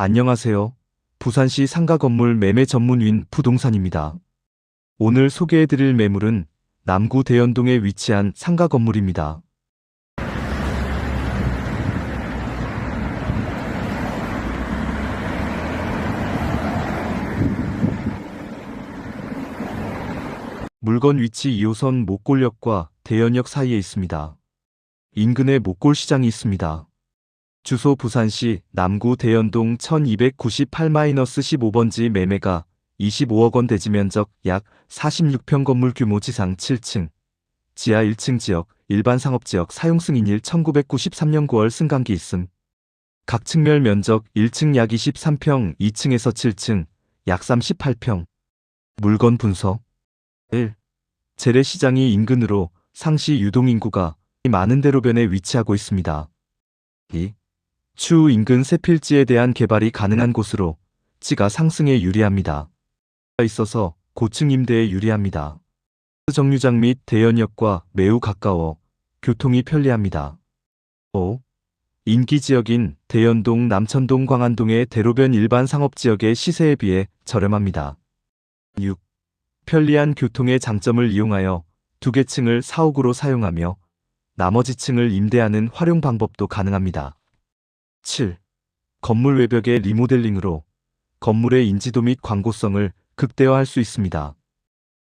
안녕하세요. 부산시 상가 건물 매매 전문인 부동산입니다. 오늘 소개해드릴 매물은 남구 대연동에 위치한 상가 건물입니다. 물건 위치 2호선 목골역과 대연역 사이에 있습니다. 인근에 목골시장이 있습니다. 주소 부산시 남구 대연동 1298-15번지 매매가 25억 원 대지 면적 약 46평 건물 규모 지상 7층, 지하 1층 지역, 일반 상업 지역 사용 승인일 1993년 9월 승강기 있음. 각 층별 면적 1층 약 23평, 2층에서 7층, 약 38평. 물건 분석 1. 재래시장이 인근으로 상시 유동인구가 많은 대로변에 위치하고 있습니다. 2. 추후 인근 세필지에 대한 개발이 가능한 곳으로 지가 상승에 유리합니다. 있어서 고층 임대에 유리합니다. 정류장 및 대연역과 매우 가까워 교통이 편리합니다. 5. 인기 지역인 대연동, 남천동, 광안동의 대로변 일반 상업지역의 시세에 비해 저렴합니다. 6. 편리한 교통의 장점을 이용하여 두 개 층을 사옥으로 사용하며 나머지 층을 임대하는 활용 방법도 가능합니다. 7. 건물 외벽의 리모델링으로 건물의 인지도 및 광고성을 극대화할 수 있습니다.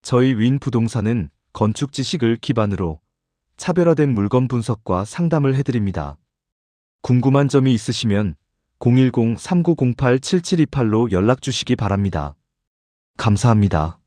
저희 윈 부동산은 건축 지식을 기반으로 차별화된 물건 분석과 상담을 해드립니다. 궁금한 점이 있으시면 010-3908-7728로 연락 주시기 바랍니다. 감사합니다.